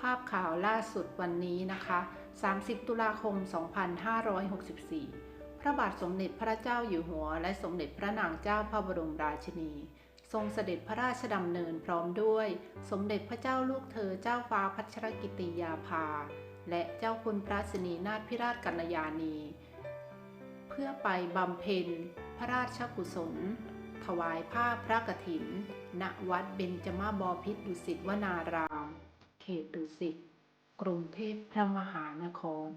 ภาพข่าวล่าสุดวันนี้นะคะ 30 ตุลาคม 2564 พระบาทสมเด็จพระเจ้าอยู่หัว และสมเด็จพระนางเจ้าพระบรมราชินี ทรงเสด็จพระราชดำเนินพร้อมด้วย สมเด็จพระเจ้าลูกเธอเจ้าฟ้าพัชรกิติยาภา และเจ้าคุณพระสินีนาถพิราชกัลยาณี เพื่อไปบำเพ็ญพระราชกุศล ถวายผ้าพระกฐิน ณ วัดเบญจมาบพิตรดุสิตวนาราม เขตดุสิต กรุงเทพพระมหานคร